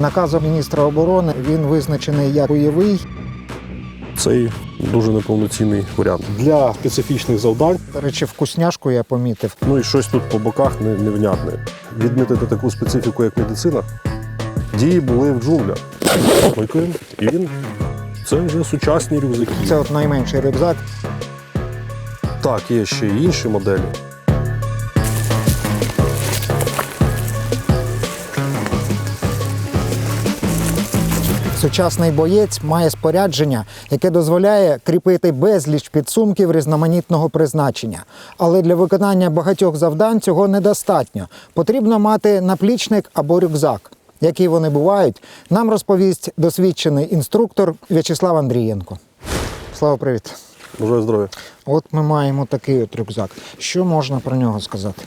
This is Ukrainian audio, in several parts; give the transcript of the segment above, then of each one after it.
Наказом міністра оборони він визначений як бойовий. Цей дуже неповноцінний варіант. Для специфічних завдань, До речі, вкусняшку я помітив. ну і щось тут по боках не- невнятне. Відмітити таку специфіку, як медицина. Дії були в джунглях. І він. Це вже сучасні рюкзаки. Це от найменший рюкзак. Так, є ще й інші моделі. Сучасний боєць має спорядження, яке дозволяє кріпити безліч підсумків різноманітного призначення. Але для виконання багатьох завдань цього недостатньо. Потрібно мати наплічник або рюкзак. Які вони бувають, нам розповість досвідчений інструктор В'ячеслав Андрієнко. Слава привіт! Бажаю здоров'я. От ми маємо такий от рюкзак. Що можна про нього сказати?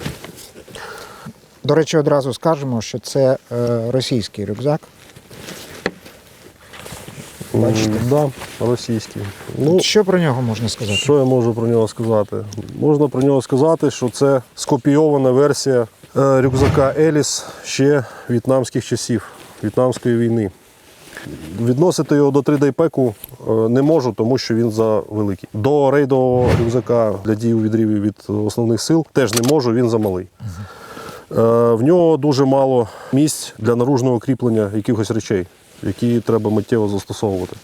До речі, одразу скажемо, що це е, російський рюкзак. Бачите? М, Да, російський. Ну, Що про нього можна сказати? Що я можу про нього сказати? Можна про нього сказати, що це скопійована версія е, рюкзака Еліс ще в'єтнамських часів, в'єтнамської війни. Відносити його до 3D-пеку е, не можу, тому що він за великий. До рейдового рюкзака для дій у відріві від основних сил теж не можу, він замалий. Е, В нього дуже мало місць для наружного кріплення якихось речей, які треба миттєво застосовувати.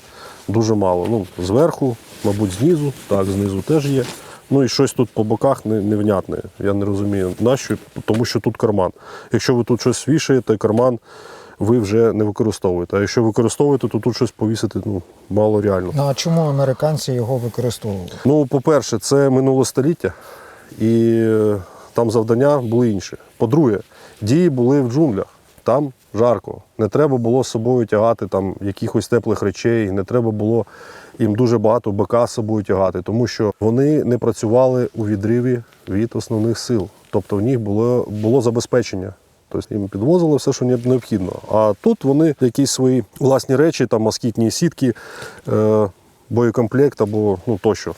Дуже мало. Ну, зверху, мабуть, знизу, так, знизу теж є. Ну і щось тут по боках невнятне. Я не розумію, нащо, тому що тут карман. Якщо ви тут щось вішаєте, карман ви вже не використовуєте. А якщо використовуєте, то тут щось повісити ну, мало реально. Ну а чому американці його використовували? Ну, по-перше, це минуле століття, і е, там завдання були інші. По-друге, дії були в джунглях, там жарко. Не треба було з собою тягати там якихось теплих речей, не треба було їм дуже багато БК з собою тягати, тому що вони не працювали у відриві від основних сил. Тобто в них було, було забезпечення. Тобто їм підвозили все, що необхідно. А тут вони якісь свої власні речі, там москітні сітки, е, боєкомплект або ну тощо.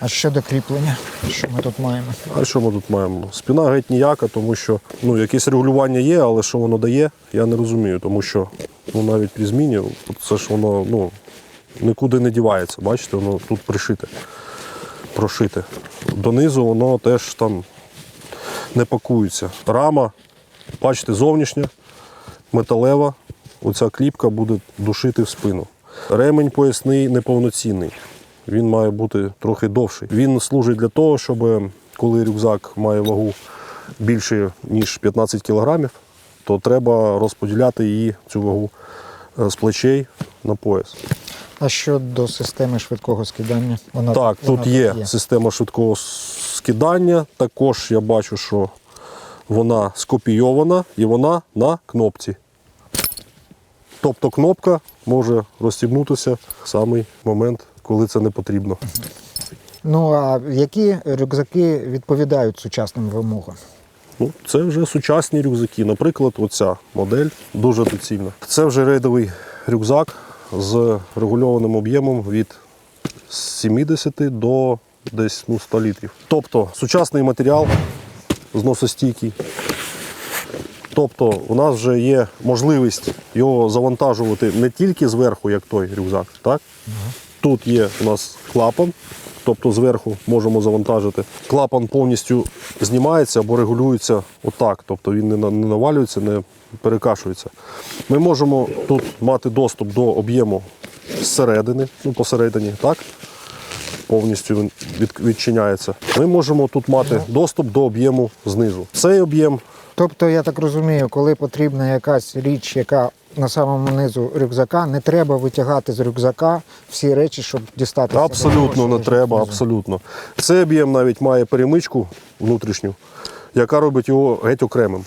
А щодо кріплення, що ми тут маємо? А що ми тут маємо? Спина геть ніяка, тому що ну, якесь регулювання є, але що воно дає, я не розумію, тому що ну, навіть при зміні це ж воно ну, нікуди не дівається. Бачите, воно тут пришите, прошите. Донизу воно теж там не пакується. Рама, бачите, зовнішня, металева, оця кліпка буде душити в спину. Ремень поясний неповноцінний. Він має бути трохи довший. Він служить для того, щоб коли рюкзак має вагу більше, ніж 15 кг, то треба розподіляти її, цю вагу е, з плечей на пояс. А щодо системи швидкого скидання? Вона Так, вона тут є система швидкого скидання. Також я бачу, що вона скопійована і вона на кнопці. Тобто кнопка може розстібнутися в самий момент, коли це не потрібно. Ну а які рюкзаки відповідають сучасним вимогам? Ну, це вже сучасні рюкзаки. Наприклад, оця модель дуже доцільна. Це вже рейдовий рюкзак з регульованим об'ємом від 70 до десь ну, 100 літрів. Тобто сучасний матеріал зносостійкий. Тобто у нас вже є можливість його завантажувати не тільки зверху, як той рюкзак. Так? Тут є у нас клапан, тобто зверху можемо завантажити. Клапан повністю знімається або регулюється отак, тобто він не навалюється, не перекашується. Ми можемо тут мати доступ до об'єму зсередини, ну посередині, так? Повністю він від- відчиняється. Ми можемо тут мати доступ до об'єму знизу. Цей об'єм Тобто, я так розумію, коли потрібна якась річ, яка на самому низу рюкзака, не треба витягати з рюкзака всі речі, щоб дістати. Абсолютно не треба, абсолютно. Цей об'єм навіть має перемичку внутрішню, яка робить його геть окремим.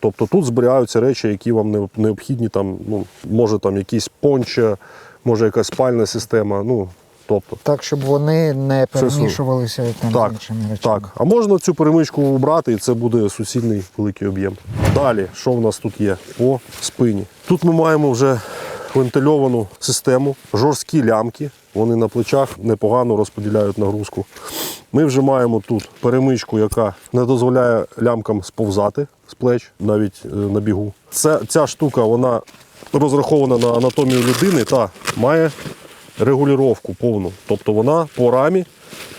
Тобто тут зберігаються речі, які вам не- необхідні, там, ну, може там якісь понча, може якась спальна система. Ну, тобто, Так, щоб вони не перемішувалися там так, з іншими речами. так. А можна цю перемичку убрати, і це буде суцільний великий об'єм. Далі, що в нас тут є? По спині. Тут ми маємо вже вентильовану систему, жорсткі лямки. Вони на плечах непогано розподіляють нагрузку. Ми вже маємо тут перемичку, яка не дозволяє лямкам сповзати з плеч, навіть е, на бігу. Це, ця штука вона розрахована на анатомію людини та має регулювання повну. Тобто вона по рамі,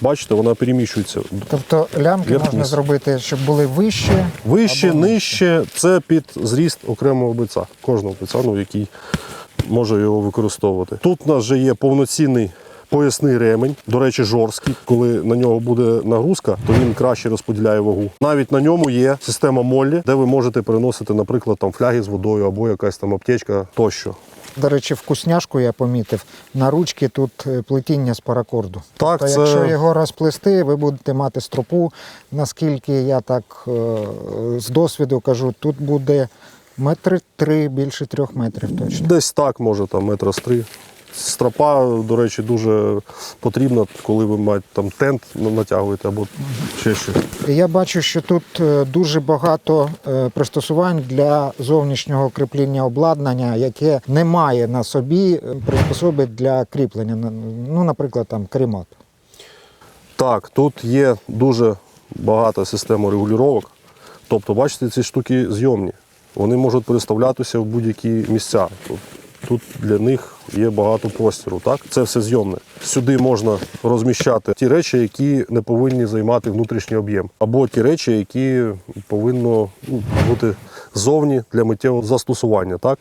бачите, вона переміщується. Тобто лямки Вверх можна зробити, щоб були вищі. Вище, Або нижче це під зріст окремого бойця, кожного бойця, ну, який може його використовувати. Тут у нас вже є повноцінний поясний ремень, до речі, жорсткий. Коли на нього буде нагрузка, то він краще розподіляє вагу. Навіть на ньому є система моллі, де ви можете переносити, наприклад, там фляги з водою або якась там аптечка тощо. До речі, вкусняшку я помітив. На ручки тут е, плетіння з паракорду. Так, Тобто, це- якщо його розплести, ви будете мати стропу. Наскільки я так е, з досвіду кажу, тут буде метри три, більше трьох метрів точно. Десь так, може, там метра з три. Стропа, до речі, дуже потрібна, коли ви маєте там тент натягуєте або ще щось. Я бачу, що тут е, дуже багато е, пристосувань для зовнішнього кріплення обладнання, яке не має на собі е, приспособи для кріплення. Ну, наприклад, там карімат. Так, тут є дуже багата система регулювання. Тобто, бачите, ці штуки зйомні. Вони можуть переставлятися в будь-які місця. Тут- для них є багато простіру. Так? Це все зйомне. Сюди можна розміщати ті речі, які не повинні займати внутрішній об'єм, або ті речі, які повинно ну, бути зовні для миттєвого застосування. Так?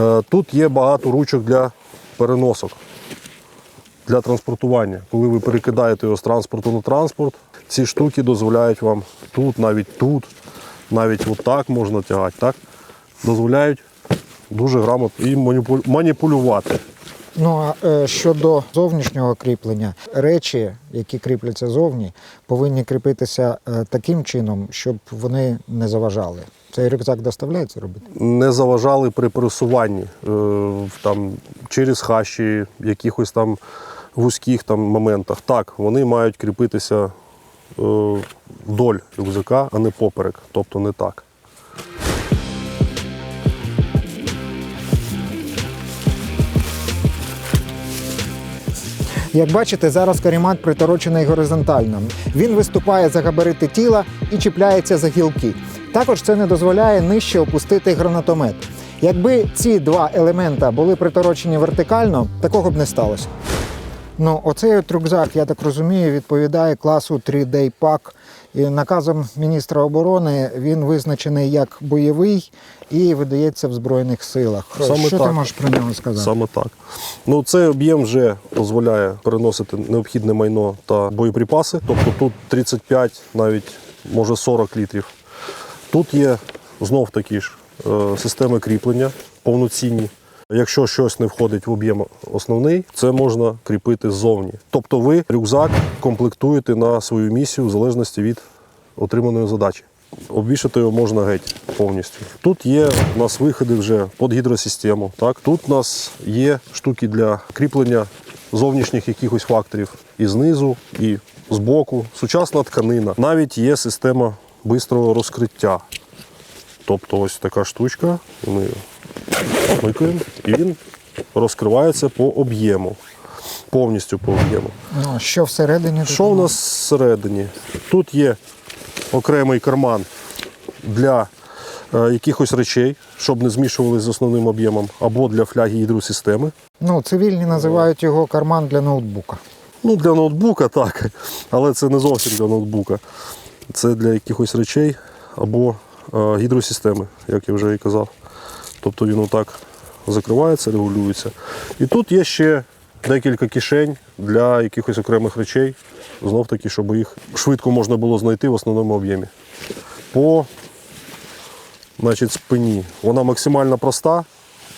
Е, Тут є багато ручок для переносок для транспортування. Коли ви перекидаєте його з транспорту на транспорт, ці штуки дозволяють вам тут, навіть тут, навіть отак можна тягати, так? дозволяють дуже грамотно і маніпулювати. Ну а е, щодо зовнішнього кріплення, речі, які кріпляться зовні, повинні кріпитися е, таким чином, щоб вони не заважали. Цей рюкзак доставляється робити? Не заважали при пересуванні е, там, через хащі, якихось там вузьких там, моментах. Так, вони мають кріпитися вдоль рюкзака, а не поперек, тобто не так. Як бачите, зараз карімат приторочений горизонтально. Він виступає за габарити тіла і чіпляється за гілки. Також це не дозволяє нижче опустити гранатомет. Якби ці два елемента були приторочені вертикально, такого б не сталося. Ну, оцей от рюкзак, я так розумію, відповідає класу 3D Pack. І наказом міністра оборони він визначений як бойовий і видається в Збройних силах. Саме Що ти можеш про нього сказати? Саме так. Ну, цей об'єм вже дозволяє переносити необхідне майно та боєприпаси. Тобто тут 35, навіть може 40 літрів. Тут є знов такі ж е, системи кріплення повноцінні. Якщо щось не входить в об'єм основний, це можна кріпити ззовні. Тобто ви рюкзак комплектуєте на свою місію в залежності від отриманої задачі. Обвішати його можна геть повністю. Тут є у нас виходи вже під гідросистему. Так? Тут у нас є штуки для кріплення зовнішніх якихось факторів і знизу, і збоку. Сучасна тканина. Навіть є система бистрого розкриття. Тобто ось така штучка, ми його смикаємо, і він розкривається по об'єму. Повністю по об'єму. Ну, що всередині? Що у нас всередині? Тут є окремий карман для е, якихось речей, щоб не змішувалися з основним об'ємом, або для фляги гідросистеми. Ну, цивільні називають його карман для ноутбука. Ну, для ноутбука так, але це не зовсім для ноутбука. Це для якихось речей або е, гідросистеми, як я вже і казав. Тобто він отак закривається, регулюється. І тут є ще декілька кишень для якихось окремих речей, знов таки, щоб їх швидко можна було знайти в основному об'ємі. По значить, спині. Вона максимально проста,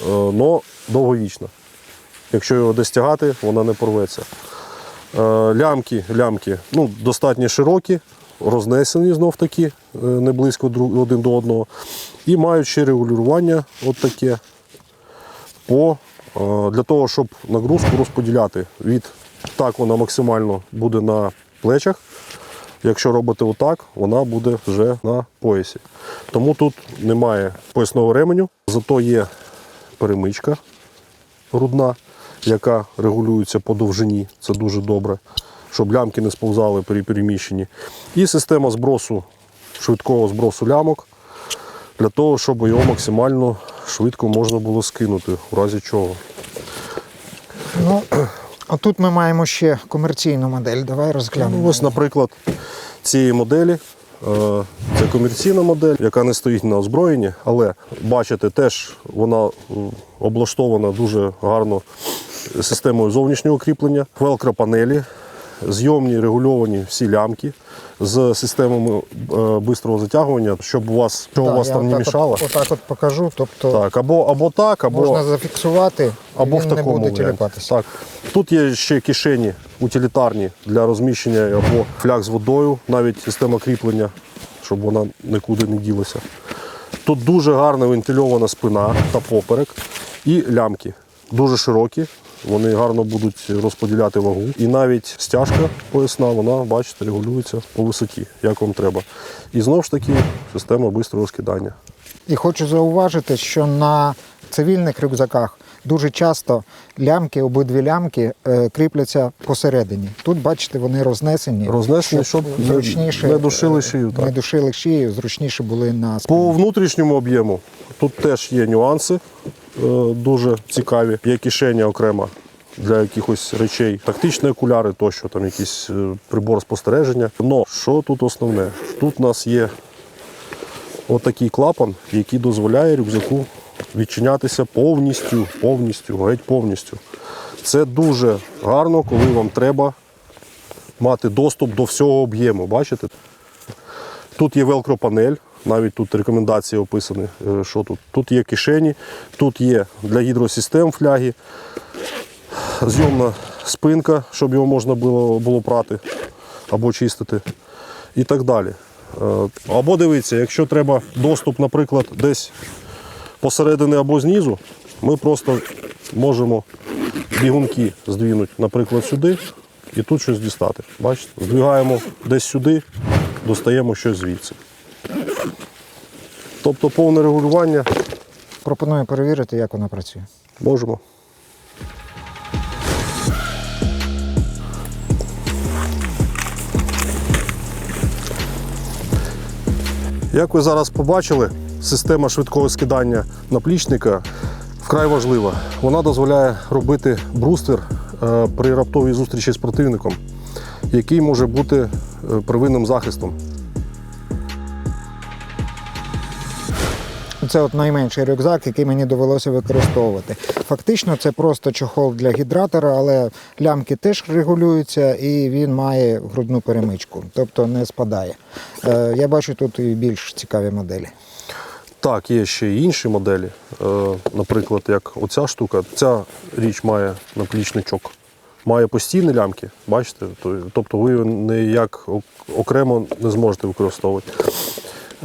але довговічна. Якщо його десь тягати, вона не порветься. Е, Лямки, лямки ну, достатньо широкі, рознесені знов таки, е, не близько один до одного. І мають ще регулювання от таке по, е, для того, щоб нагрузку розподіляти. Від так вона максимально буде на плечах. Якщо робити отак, вона буде вже на поясі. Тому тут немає поясного ременю, зато є перемичка грудна, яка регулюється по довжині. Це дуже добре, щоб лямки не сповзали при переміщенні. І система збросу, швидкого збросу лямок. для того, щоб його максимально швидко можна було скинути, в разі чого. Ну, а тут ми маємо ще комерційну модель. Давай розглянемо. Ну, ось, наприклад, цієї моделі. е, Це комерційна модель, яка не стоїть на озброєнні, але бачите, теж вона облаштована дуже гарно системою зовнішнього кріплення, велкро-панелі, зйомні регульовані всі лямки з системами е, бистрого затягування, щоб у вас, що у вас там не мішало. От, отак от покажу. Тобто Так, або, або так, або можна зафіксувати, або і в він не такому буде. Так. Тут є ще кишені утилітарні для розміщення або фляг з водою, навіть система кріплення, щоб вона нікуди не ділася. Тут дуже гарна вентильована спина та поперек і лямки. Дуже широкі, вони гарно будуть розподіляти вагу. І навіть стяжка поясна, вона, бачите, регулюється по висоті, як вам треба. І знову ж таки система бистрого скидання. І хочу зауважити, що на цивільних рюкзаках дуже часто лямки, обидві лямки е, кріпляться посередині. Тут, бачите, вони рознесені. Рознесені, щоб зручніше не душили е, шию, так. Не душили шию, зручніше були на По внутрішньому об'єму тут теж є нюанси дуже цікаві. Є кишеня окрема для якихось речей, тактичні окуляри, тощо, там якийсь е, прибор спостереження. Но що тут основне? Тут у нас є отакий клапан, який дозволяє рюкзаку відчинятися повністю, повністю, геть повністю. Це дуже гарно, коли вам треба мати доступ до всього об'єму. Бачите? Тут є велкро-панель, навіть тут рекомендації описані, е, що тут. Тут є кишені, тут є для гідросистем фляги, зйомна спинка, щоб його можна було, було прати або чистити і так далі. Е, Або дивіться, якщо треба доступ, наприклад, десь посередині або знизу, ми просто можемо бігунки здвинути, наприклад, сюди і тут щось дістати. Бачите? Здвигаємо десь сюди, достаємо щось звідси. Тобто повне регулювання Пропоную перевірити, як вона працює. можемо. Як ви зараз побачили, система швидкого скидання наплічника вкрай важлива. Вона дозволяє робити бруствер е, при раптовій зустрічі з противником, який може бути е, первинним захистом. Це от найменший рюкзак, який мені довелося використовувати. Фактично, це просто чохол для гідратора, але лямки теж регулюються і він має грудну перемичку, тобто не спадає. Е, я бачу тут і більш цікаві моделі. Так, є ще й інші моделі. Е, Наприклад, як оця штука. Ця річ має наплічничок, має постійні лямки, бачите? Тобто ви ніяк окремо не зможете використовувати.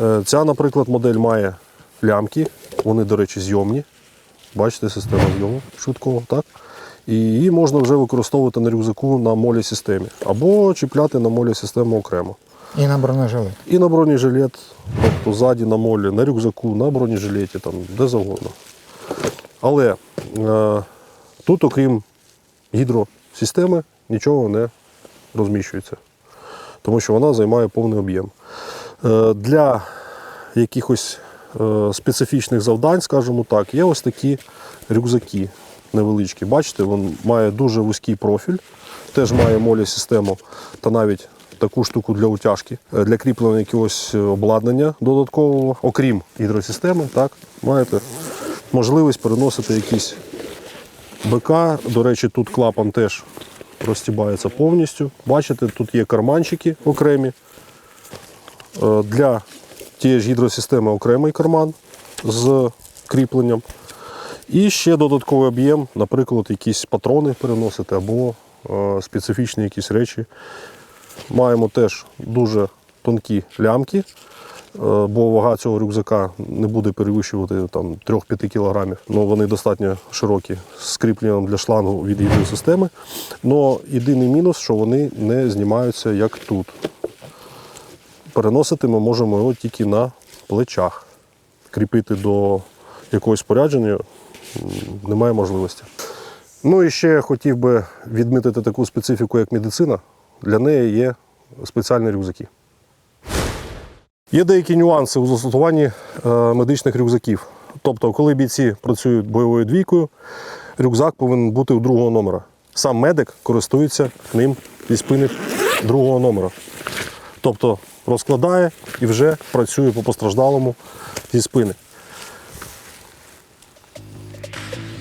Е, Ця, наприклад, модель має лямки, вони, до речі, зйомні. Бачите, система зйому швидкого, так? І її можна вже використовувати на рюкзаку на молі системі або чіпляти на молі систему окремо. І на бронежилет. І на бронежилет, тобто ззаді на молі, на рюкзаку, на бронежилеті, там, де завгодно. Але е, тут, окрім гідросистеми, нічого не розміщується, тому що вона займає повний об'єм. Е, для якихось специфічних завдань, скажімо так, є ось такі рюкзаки невеличкі. Бачите, він має дуже вузький профіль, теж має молі систему та навіть таку штуку для утяжки, е, для кріплення якогось обладнання додаткового, окрім гідросистеми, так, маєте можливість переносити якісь БК. До речі, тут клапан теж розтібається повністю. Бачите, тут є карманчики окремі. Е, Для тієї ж гідросистеми окремий карман з кріпленням. І ще додатковий об'єм, наприклад, якісь патрони переносити або е, специфічні якісь речі. Маємо теж дуже тонкі лямки, е, бо вага цього рюкзака не буде перевищувати там, 3-5 кг. Ну, вони достатньо широкі з кріпленням для шлангу від гідросистеми. Но єдиний мінус, що вони не знімаються як тут. Переносити ми можемо його тільки на плечах. Кріпити до якогось спорядження немає можливості. Ну і ще хотів би відмітити таку специфіку, як медицина. Для неї є спеціальні рюкзаки. Є деякі нюанси у застосуванні е, медичних рюкзаків. Тобто, коли бійці працюють бойовою двійкою, рюкзак повинен бути у другого номера. Сам медик користується ним зі спини другого номера. Тобто розкладає і вже працює по постраждалому зі спини.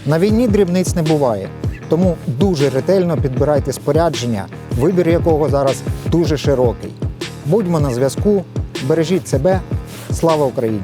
На війні дрібниць не буває, тому дуже ретельно підбирайте спорядження, вибір якого зараз дуже широкий. Будьмо на зв'язку, бережіть себе, слава Україні!